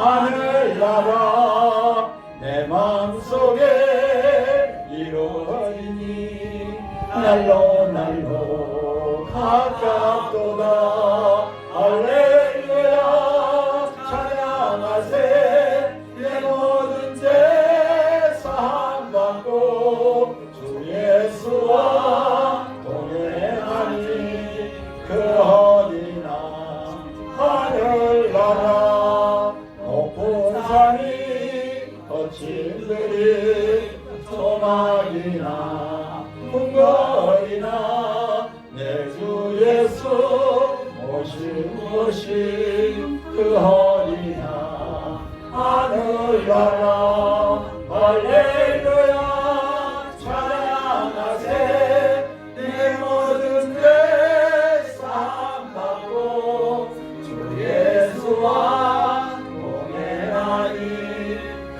하늘나라 내 마음속에 이루어지니 날로 날로 가깝도다 거친 들이 소망이나 궁궐이나 내 주 예수 모신 모신 그 어디나 하늘 나라 할렐루야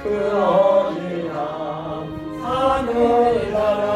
그 어린 양 산을 달아